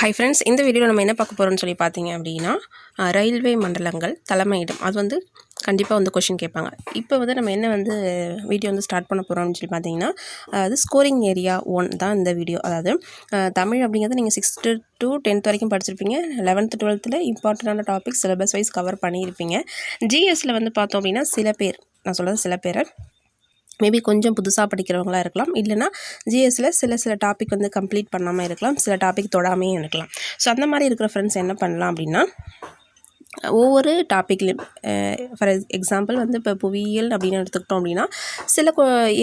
Hi friends இந்த வீடியோவில் நம்ம என்ன பார்க்க போகிறோம்னு சொல்லி பார்த்தீங்க அப்படின்னா ரயில்வே மண்டலங்கள் தலைமையிடம். அது வந்து கண்டிப்பாக வந்து கொஷின் கேட்பாங்க. இப்போ வந்து நம்ம என்ன வந்து வீடியோ வந்து ஸ்டார்ட் பண்ண போகிறோம்னு சொல்லி பார்த்தீங்கன்னா அது ஸ்கோரிங் ஏரியா ஒன் தான் இந்த வீடியோ அதாவது தமிழ் அப்படிங்கிறது நீங்கள் சிக்ஸ்த்து டு டென்த் வரைக்கும் படிச்சிருப்பீங்க. லெவன்த்து டுவெல்த்தில் இம்பார்ட்டண்டான டாபிக் சிலபஸ் வைஸ் கவர் பண்ணியிருப்பீங்க. ஜிஎஸ்சில் வந்து பார்த்தோம் அப்படின்னா சில பேர் நான் சொல்கிறது சில பேரை மேபி கொஞ்சம் புதுசாக படிக்கிறவங்களா இருக்கலாம். இல்லைனா ஜிஎஸ்சில் சில சில டாபிக் வந்து கம்ப்ளீட் பண்ணாமல் இருக்கலாம். சில டாபிக் தொடாமையே இருக்கலாம். ஸோ அந்த மாதிரி இருக்கிற ஃப்ரெண்ட்ஸ் என்ன பண்ணலாம் அப்படின்னா ஒவ்வொரு டாப்பிக்லையும் ஃபார் எக்ஸாம்பிள் வந்து இப்போ புவியியல் அப்படின்னு எடுத்துக்கிட்டோம் அப்படின்னா சில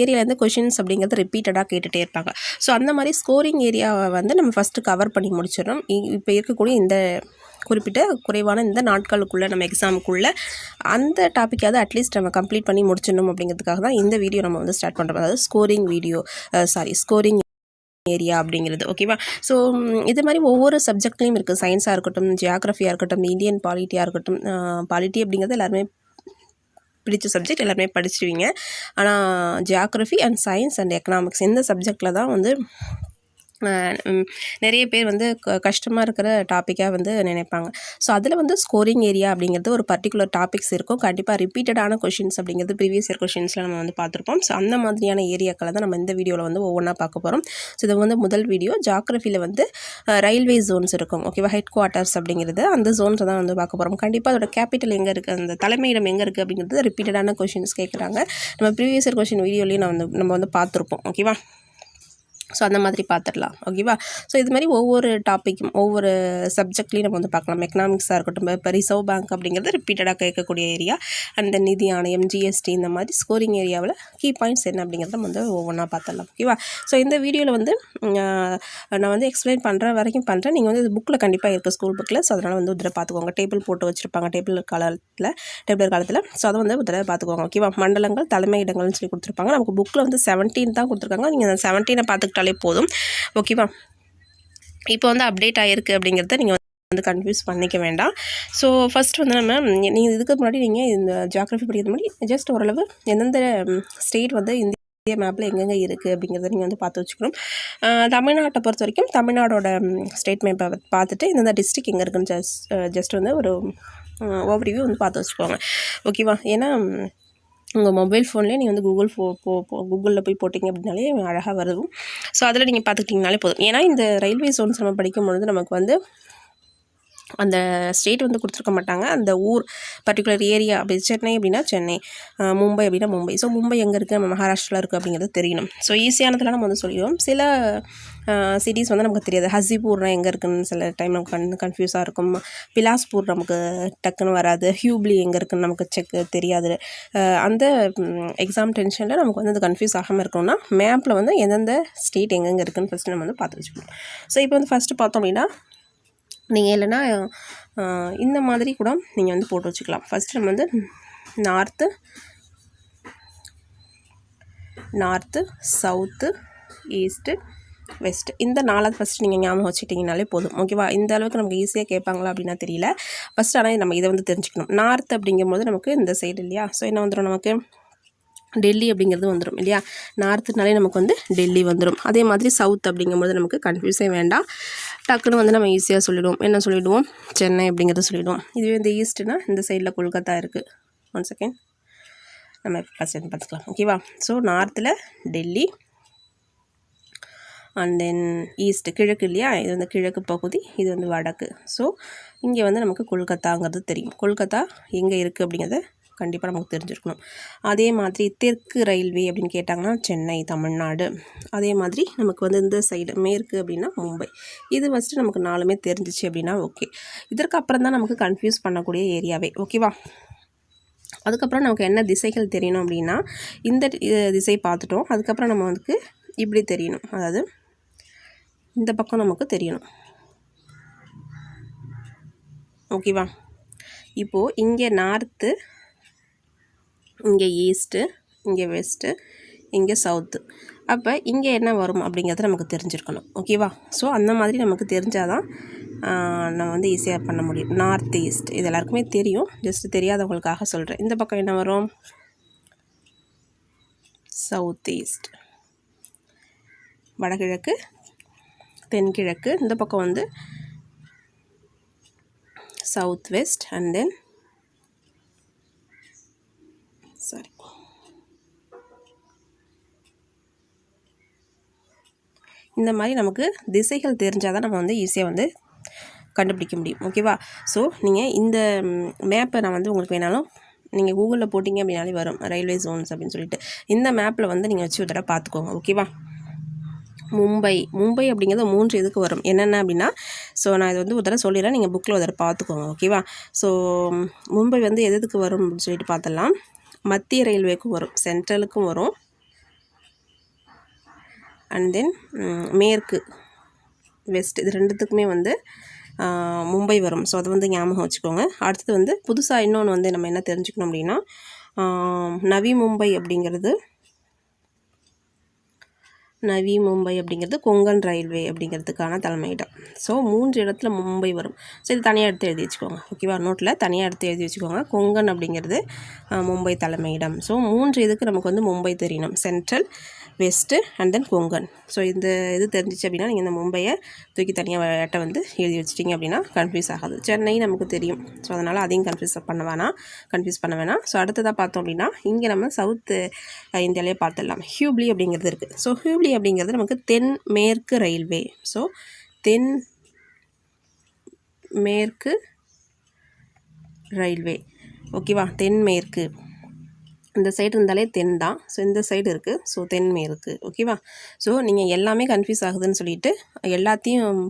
ஏரியாவிலேருந்து கொஷின்ஸ் அப்படிங்கிறது ரிப்பீட்டடாக கேட்டுகிட்டே இருப்பாங்க. ஸோ அந்த மாதிரி ஸ்கோரிங் ஏரியாவை வந்து நம்ம ஃபஸ்ட்டு கவர் பண்ணி முடிச்சிடணும். இப்போ இருக்கக்கூடிய இந்த குறிப்பிட்ட குறைவான இந்த நாட்களுக்குள்ளே நம்ம எக்ஸாமுக்குள்ளே அந்த டாப்பிக்காவது அட்லீஸ்ட் நம்ம கம்ப்ளீட் பண்ணி முடிச்சிடணும் அப்படிங்கிறதுக்காக தான் இந்த வீடியோ நம்ம வந்து ஸ்டார்ட் பண்ணுறோம் அதாவது scoring video sorry scoring area அப்படிங்கிறது. ஓகேவா ஸோ இது மாதிரி ஒவ்வொரு சப்ஜெக்ட்லேயும் இருக்குது சயின்ஸாக இருக்கட்டும் ஜியாகிரஃபியாக இருக்கட்டும் இந்தியன் பாலிட்டியாக இருக்கட்டும் பாலிட்டி அப்படிங்கிறது எல்லாருமே பிடிச்ச சப்ஜெக்ட் எல்லாருமே படிச்சிடுவீங்க ஆனால் geography and science and economics இந்த சப்ஜெக்டில் தான் வந்து நிறைய பேர் வந்து க கஷ்டமாக இருக்கிற டாப்பிக்காக வந்து நினைப்பாங்க. ஸோ அதில் வந்து ஸ்கோரிங் ஏரியா அப்படிங்கிறது ஒரு பர்டிகுலர் டாபிக்ஸ் இருக்கும். கண்டிப்பாக ரிப்பீட்டடான கொஷின்ஸ் அப்படிங்கிறது ப்ரீவியஸ் இயர் கொஷின்ஸில் நம்ம வந்து பார்த்துருப்போம். ஸோ அந்த மாதிரியான ஏரியாக்களை தான் நம்ம இந்த வீடியோவில் வந்து ஒவ்வொன்றா பார்க்க போகிறோம் ஸோ இது வந்து முதல் வீடியோ ஜாக்ரஃபியில் வந்து ரயில்வே ஜோன்ஸ் இருக்கும். ஓகேவா ஹெட் குவார்ட்டர்ஸ் அப்படிங்கிறது. அந்த ஜோன்ஸை தான் வந்து பார்க்க போகிறோம் கண்டிப்பாக அதோட கேபிட்டல் எங்கே இருக்குது அந்த தலைமையிடம் எங்கே இருக்குது அப்படிங்கிறது ரிப்பீட்டடான கொஷின்ஸ் கேட்குறாங்க நம்ம ப்ரீவியஸ் இயர் கொஷின் வீடியோலையும் நான் வந்து நம்ம வந்து பார்த்துருப்போம். ஓகேவா ஸோ அந்த மாதிரி பார்த்துடலாம். ஓகேவா ஸோ இது மாதிரி ஒவ்வொரு டாப்பிக்கும் ஒவ்வொரு சப்ஜெக்ட்லேயும் நம்ம வந்து பார்க்கலாம். எக்கனாமிக்ஸாக இருக்கட்டும் இப்போ ரிசர்வ் பேங்க் அப்படிங்கிறது ரிப்பீட்டடாக கேட்கக்கூடிய ஏரியா அண்ட் நிதி ஆணையம் ஜிஎஸ்டி இந்த மாதிரி ஸ்கோரிங் ஏரியாவில் கீ பாயிண்ட்ஸ் என்ன அப்படிங்கிறத நம்ம வந்து ஒவ்வொன்றா பார்த்துடலாம். ஓகேவா ஸோ இந்த வீடியோவில் வந்து நான் வந்து எக்ஸ்பிளைன் பண்ணுற வரைக்கும் பண்ணுறேன் நீங்கள் வந்து புக்கில் கண்டிப்பாக இருக்குது ஸ்கூல் புக்கில் ஸோ அதனால் வந்து உதிரை பார்த்துக்கோங்க. டேபிள் போட்டு வச்சுருப்பாங்க டேபிள் காலத்தில் டேபிள் காலத்தில். ஸோ அதை வந்து உதிரை பார்த்துக்கோங்க. ஓகேவா மண்டலங்கள் தலைமையிடங்கள்னு சொல்லி கொடுத்துருப்பாங்க. நமக்கு புக்கில் வந்து செவன்டீன் தான் கொடுத்துருக்காங்க. நீங்கள் அந்த செவன்டீனை பார்த்துக்கிட்டாலே போதும். ஓகேவா இப்போ வந்து அப்டேட் ஆகிருக்கு அப்படிங்கிறத நீங்கள் வந்து கன்ஃபியூஸ் பண்ணிக்க வேண்டாம். ஸோ ஃபஸ்ட் வந்து நம்ம நீங்கள் இதுக்கு முன்னாடி நீங்கள் இந்த ஜியாகிரஃபி படிக்கிறது முன்னாடி ஜஸ்ட் ஓரளவு எந்தெந்த ஸ்டேட் வந்து இந்திய மேப்பில் எங்கெங்கே இருக்குது அப்படிங்கிறத நீங்கள் வந்து பார்த்து வச்சுக்கணும். தமிழ்நாட்டை பொறுத்த வரைக்கும் தமிழ்நாடோட ஸ்டேட் மேப்பை பார்த்துட்டு இந்தந்த டிஸ்ட்ரிக் எங்கே இருக்குன்னு ஜஸ்ட் ஜஸ்ட் வந்து ஒரு ஓவர்வியூ வந்து பார்த்து வச்சுக்கோங்க. ஓகேவா ஏன்னா உங்கள் மொபைல் ஃபோன்லேயே நீங்கள் வந்து கூகுள் ஃபோ போ போ கூகுளில் போய் போட்டிங்க அப்படின்னாலே அழகாக வரும் ஸோ அதில் நீங்கள் பார்த்துக்கிட்டிங்கனாலே போதும். ஏன்னா இந்த ரயில்வே ஜோன்ஸ் நம்ம படிக்கும் பொழுது நமக்கு வந்து அந்த ஸ்டேட் வந்து கொடுத்துருக்க மாட்டாங்க. அந்த ஊர் பர்டிகுலர் ஏரியா அப்படி சென்னை அப்படின்னா சென்னை மும்பை அப்படின்னா மும்பை. ஸோ மும்பை எங்கே இருக்குது நம்ம மகாராஷ்டிராவில் இருக்குது அப்படிங்கிறது தெரியணும். ஸோ ஈஸியானதெல்லாம் நம்ம வந்து சொல்லிடுவோம். சில சிட்டிஸ் வந்து நமக்கு தெரியாது. ஹசிபூர்னா எங்கே இருக்குன்னு சில டைம் நமக்கு கன் கன்ஃபியூஸாக இருக்கும். பிலாஸ்பூர் நமக்கு டக்குன்னு வராது. ஹியூப்ளி எங்கே இருக்குன்னு நமக்கு செக் தெரியாது. அந்த எக்ஸாம் டென்ஷனில் நமக்கு வந்து அது கன்ஃபியூஸ் ஆகாமல் இருக்கணும்னா மேப்பில் வந்து எந்தெந்த ஸ்டேட் எங்கெங்கே இருக்குன்னு ஃபஸ்ட்டு நம்ம வந்து பார்த்து வச்சுக்கணும். ஸோ இப்போ வந்து ஃபஸ்ட்டு பார்த்தோம் அப்படின்னா நீங்கள் இல்லைன்னா இந்த மாதிரி கூட நீங்கள் வந்து போட்டு வச்சுக்கலாம். ஃபஸ்ட்டு நம்ம வந்து north north south east west இந்த நாலாவது ஃபஸ்ட்டு நீங்கள் ஞாபகம் வச்சுட்டிங்கனாலே போதும். ஓகேவா இந்த அளவுக்கு நமக்கு ஈஸியாக கேட்பாங்களா அப்படின்னா தெரியல. ஃபஸ்ட் ஆனால் நம்ம இதை வந்து தெரிஞ்சுக்கணும். நார்த் அப்படிங்கும்போது நமக்கு இந்த சைடு இல்லையா? ஸோ என்ன வந்துடும் நமக்கு? டெல்லி அப்படிங்கிறது வந்துடும் இல்லையா? நார்த்துனாலே நமக்கு வந்து டெல்லி வந்துடும் அதே மாதிரி சவுத் அப்படிங்கும்போது நமக்கு கன்ஃபியூஸே வேண்டாம். டக்குன்னு வந்து நம்ம ஈஸியாக சொல்லிவிடுவோம் என்ன சொல்லிவிடுவோம் சென்னை அப்படிங்கிறத சொல்லிவிடுவோம் இதுவே இந்த ஈஸ்ட்னா இந்த சைடில் கொல்கத்தா இருக்குது ஒன் செகண்ட் நம்ம ஃபஸ்ட் வந்து பார்த்துக்கலாம் ஓகேவா ஸோ நார்த்தில் டெல்லி அண்ட் தென் ஈஸ்ட் கிழக்கு இல்லையா? இது வந்து கிழக்கு பகுதி இது வந்து வடக்கு. ஸோ இங்கே வந்து நமக்கு கொல்கத்தாங்கிறது தெரியும். கொல்கத்தா எங்கே இருக்குது அப்படிங்கிறத கண்டிப்பாக நமக்கு தெரிஞ்சிருக்கணும். அதே மாதிரி தெற்கு ரயில்வே அப்படின்னு கேட்டாங்கன்னா சென்னை தமிழ்நாடு. அதே மாதிரி நமக்கு வந்து இந்த சைடு மேற்கு அப்படின்னா மும்பை. இது ஃபஸ்ட்டு நமக்கு நாலுமே தெரிஞ்சிச்சு அப்படின்னா ஓகே இதற்கு அப்புறம் தான் நமக்கு கன்ஃபியூஸ் பண்ணக்கூடிய ஏரியாவே ஓகேவா அதுக்கப்புறம் நமக்கு என்ன திசைகள் தெரியணும் அப்படின்னா இந்த திசை பார்த்துட்டோம். அதுக்கப்புறம் நம்ம வந்து இப்படி தெரியணும். அதாவது இந்த பக்கம் நமக்கு தெரியணும். ஓகேவா இப்போது இங்கே நார்த்து இங்கே ஈஸ்ட்டு இங்கே வெஸ்ட்டு இங்கே சவுத்து அப்போ இங்கே என்ன வரும் அப்படிங்கிறத நமக்கு தெரிஞ்சிருக்கணும். ஓகேவா ஸோ அந்த மாதிரி நமக்கு தெரிஞ்சால் தான் நம்ம வந்து ஈஸியாக பண்ண முடியும். நார்த் ஈஸ்ட் இது எல்லாருக்குமே தெரியும். ஜஸ்ட் தெரியாதவங்களுக்காக சொல்கிறேன் இந்த பக்கம் என்ன வரும்? சவுத் ஈஸ்ட் வடகிழக்கு தென்கிழக்கு. இந்த பக்கம் வந்து சவுத் வெஸ்ட் அண்ட் தென் சாரி இந்த மாதிரி நமக்கு திசைகள் தெரிஞ்சால் தான் நம்ம வந்து ஈஸியாக வந்து கண்டுபிடிக்க முடியும். ஓகேவா ஸோ நீங்கள் இந்த மேப்பை நான் வந்து உங்களுக்கு வேணாலும் நீங்கள் கூகுளில் போட்டிங்க அப்படின்னாலே வரும். ரயில்வே ஜோன்ஸ் அப்படின்னு சொல்லிட்டு. இந்த மேப்பில் வந்து நீங்கள் வச்சு ஒரு தடவை பார்த்துக்கோங்க. ஓகேவா மும்பை. மும்பை அப்படிங்கிறது மூன்று இதுக்கு வரும். என்னென்ன அப்படின்னா ஸோ நான் இதை வந்து ஒரு தடவை சொல்லிடுறேன். நீங்கள் புக்கில் ஒரு தடவை பார்த்துக்கோங்க. ஓகேவா ஸோ மும்பை வந்து எது எதுக்கு வரும் அப்படின்னு சொல்லிட்டு பார்த்துடலாம். மத்திய ரயில்வேக்கும் வரும். சென்ட்ரலுக்கும் வரும். அண்ட் தென் மேற்கு வெஸ்ட் இது ரெண்டுத்துக்குமே வந்து மும்பை வரும். ஸோ அதை வந்து ஞாபகம் வச்சுக்கோங்க. அடுத்தது வந்து புதுசாக இன்னொன்று வந்து நம்ம என்ன தெரிஞ்சுக்கணும் அப்படின்னா நவி மும்பை அப்படிங்கிறது நவி மும்பை அப்படிங்கிறது கொங்கன் ரயில்வே அப்படிங்கிறதுக்கான தலைமையிடம். ஸோ மூன்று இடத்துல மும்பை வரும். ஸோ இது தனியாக எடுத்து எழுதி வச்சுக்கோங்க. ஓகேவா நோட்டில் தனியாக எடுத்து எழுதி வச்சுக்கோங்க. கொங்கன் அப்படிங்கிறது மும்பை தலைமையிடம். ஸோ மூன்று இதுக்கு நமக்கு வந்து மும்பை தெரியணும். Central west and then Konkan. So இந்த இது தெரிஞ்சிச்சு அப்படின்னா நீங்கள் இந்த மும்பையை தூக்கி தனியாக விளையாட்டை வந்து எழுதி வச்சிட்டிங்க அப்படின்னா கன்ஃபியூஸ் ஆகாது. சென்னை நமக்கு தெரியும். ஸோ அதனால் அதையும் கன்ஃபியூஸ் பண்ண வேணாம். கன்ஃபியூஸ் பண்ண வேணாம். ஸோ அடுத்ததாக பார்த்தோம் அப்படின்னா இங்கே நம்ம சவுத்து இந்தியாவிலே பார்த்துடலாம். ஹியூப்ளி அப்படிங்கிறது இருக்குது ஸோ ஹியூப்ளி அப்படிங்கிறது நமக்கு தென் மேற்கு ரயில்வே. ஸோ தென் மேற்கு ரயில்வே. ஓகேவா தென்மேற்கு இந்த சைடு இருந்தாலே தென் தான். ஸோ இந்த சைடு இருக்குது ஸோ தென்மேற்கு ஓகேவா ஸோ நீங்கள் எல்லாமே கன்ஃபியூஸ் ஆகுதுன்னு சொல்லிட்டு எல்லாத்தையும்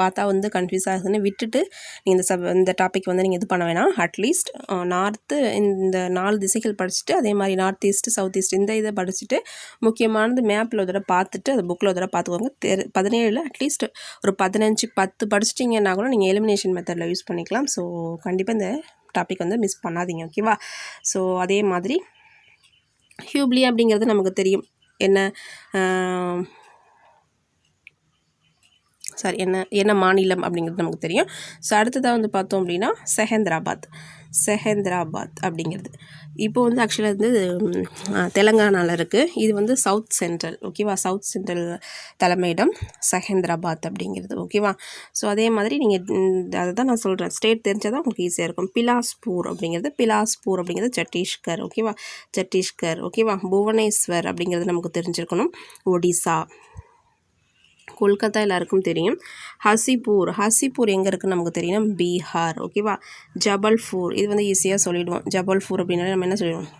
பார்த்தா வந்து கன்ஃபியூஸ் ஆகுதுன்னு விட்டுட்டு நீங்கள் இந்த சப் இந்த டாபிக் வந்து நீங்கள் இது பண்ண வேணாம். அட்லீஸ்ட் நார்த்து இந்த நாலு திசைகள் படிச்சுட்டு அதே மாதிரி நார்த் ஈஸ்ட்டு சவுத் ஈஸ்ட் இந்த இதை படிச்சுட்டு முக்கியமானது மேப்பில் ஒரு தடவை பார்த்துட்டு அது புக்கில் ஒரு தடவை பார்த்துக்கோங்க. தெரு பதினேழில் அட்லீஸ்ட் ஒரு பதினஞ்சு பத்து படிச்சிட்டிங்கன்னா கூட நீங்கள் எலிமினேஷன் மெத்தடில் யூஸ் பண்ணிக்கலாம். ஸோ கண்டிப்பாக இந்த டாபிக் வந்து மிஸ் பண்ணாதீங்க ஓகேவா ஸோ அதே மாதிரி ஹியூப்ளி அப்படிங்கிறது நமக்கு தெரியும். என்ன சாரி என்ன என்ன மாநிலம் அப்படிங்கிறது நமக்கு தெரியும். ஸோ அடுத்ததாக வந்து பார்த்தோம் அப்படின்னா செகந்திராபாத் செஹேந்திராபாத் அப்படிங்கிறது. இப்போ வந்து ஆக்சுவலாக வந்து தெலங்கானாவில் இருக்குது இது வந்து சவுத் சென்ட்ரல் ஓகேவா சவுத் சென்ட்ரல் தலைமையிடம் செகந்திராபாத் அப்படிங்கிறது ஓகேவா ஸோ அதே மாதிரி நீங்கள் அதை தான் நான் சொல்கிறேன் ஸ்டேட் தெரிஞ்சால் தான் உங்களுக்கு ஈஸியாக இருக்கும். பிலாஸ்பூர் அப்படிங்கிறது பிலாஸ்பூர் அப்படிங்கிறது சத்தீஸ்கர் ஓகேவா சத்தீஸ்கர் ஓகேவா புவனேஸ்வர் அப்படிங்கிறது நமக்கு தெரிஞ்சிருக்கணும். ஒடிசா கொல்கத்தா எல்லாருக்கும் தெரியும். ஹசிபூர் ஹசிபூர் எங்கே இருக்குன்னு நமக்கு தெரியும்? பீகார். ஓகேவா ஜபல்பூர். இது வந்து ஈஸியாக சொல்லிவிடுவோம் ஜபல்பூர் அப்படின்னாலே நம்ம என்ன சொல்லிடுவோம்?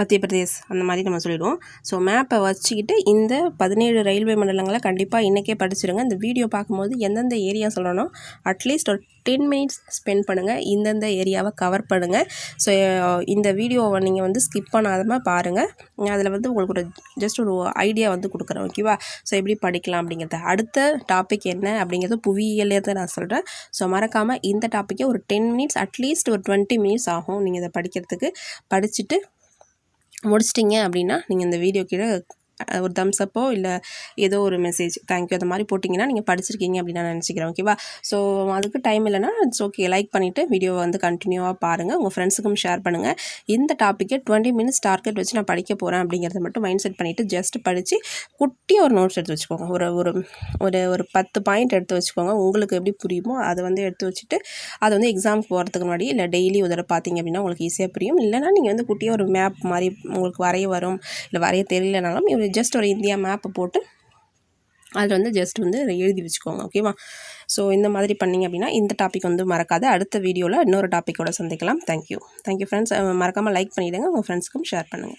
மத்திய பிரதேஷ் அந்த மாதிரி நம்ம சொல்லிடுவோம். ஸோ மேப்பை வச்சுக்கிட்டு இந்த பதினேழு ரயில்வே மண்டலங்களை கண்டிப்பாக இன்றைக்கே படிச்சிருங்க. இந்த வீடியோ பார்க்கும்போது எந்தெந்த ஏரியா சொல்லணும் அட்லீஸ்ட் ஒரு டென் மினிட்ஸ் ஸ்பெண்ட் பண்ணுங்கள் இந்தந்த ஏரியாவை கவர் பண்ணுங்கள் ஸோ இந்த வீடியோவை நீங்கள் வந்து ஸ்கிப் பண்ணாதமாக பாருங்கள் அதில் வந்து உங்களுக்கு ஒரு ஜஸ்ட் ஒரு ஐடியா வந்து கொடுக்குறேன். ஓகேவா ஸோ எப்படி படிக்கலாம் அப்படிங்கிறத. அடுத்த டாபிக் என்ன அப்படிங்கிறது புவியியலே தான் நான் சொல்கிறேன் ஸோ மறக்காமல் இந்த டாப்பிக்கே ஒரு டென் மினிட்ஸ் அட்லீஸ்ட் ஒரு டுவெண்ட்டி மினிட்ஸ் ஆகும் நீங்கள் இதை படிக்கிறதுக்கு. படிச்சுட்டு முடிச்சிட்டிங்க அப்படின்னா நீங்கள் இந்த வீடியோ கீழே ஒரு தம்ஸ் அப்போ இல்லை ஏதோ ஒரு மெசேஜ் தேங்க்யூ அந்த மாதிரி போட்டிங்கன்னா நீங்கள் படிச்சிருக்கீங்க அப்படின்னு நான் நினச்சிக்கிறேன் ஓகேவா ஸோ அதுக்கு டைம் இல்லைனா இட்ஸ் ஓகே லைக் பண்ணிவிட்டு வீடியோவை வந்து கண்டினியூவாக பாருங்கள் உங்கள் ஃப்ரெண்ட்ஸுக்கும் ஷேர் பண்ணுங்கள் இந்த டாப்பிக்கை டுவெண்ட்டி மினிட்ஸ் டார்கெட் வச்சு நான் படிக்க போகிறேன் அப்படிங்கிறத மட்டும் மைண்ட் செட் பண்ணிவிட்டு ஜஸ்ட் படித்து குட்டியாக ஒரு நோட்ஸ் எடுத்து வச்சுக்கோங்க. ஒரு ஒரு ஒரு ஒரு பத்து பாயிண்ட் எடுத்து வச்சுக்கோங்க. உங்களுக்கு எப்படி புரியுமோ அதை வந்து எடுத்து வச்சுட்டு அதை வந்து எக்ஸாமுக்கு போகிறதுக்கு முன்னாடி இல்லை டெய்லி ஒரு தடவை பார்த்தீங்க அப்படின்னா உங்களுக்கு ஈஸியாக புரியும். இல்லைனா நீங்கள் வந்து குட்டியாக ஒரு மேப் மாதிரி உங்களுக்கு வரைய வரும். இல்லை வரைய தெரியலனாலும் ஜஸ்ட் ஒரு இந்தியா மேப்பை போட்டு அதில் வந்து ஜஸ்ட் வந்து எழுதி வச்சுக்கோங்க ஓகேவா ஸோ இந்த மாதிரி பண்ணிங்க அப்படின்னா இந்த டாபிக் வந்து மறக்காது. அடுத்த வீடியோவில் இன்னொரு டாப்பிக்கோட சந்திக்கலாம். Thank you thank you friends மறக்காமல் லைக் பண்ணிவிடுங்க உங்கள் ஃப்ரெண்ட்ஸ்க்கும் ஷேர் பண்ணுங்கள்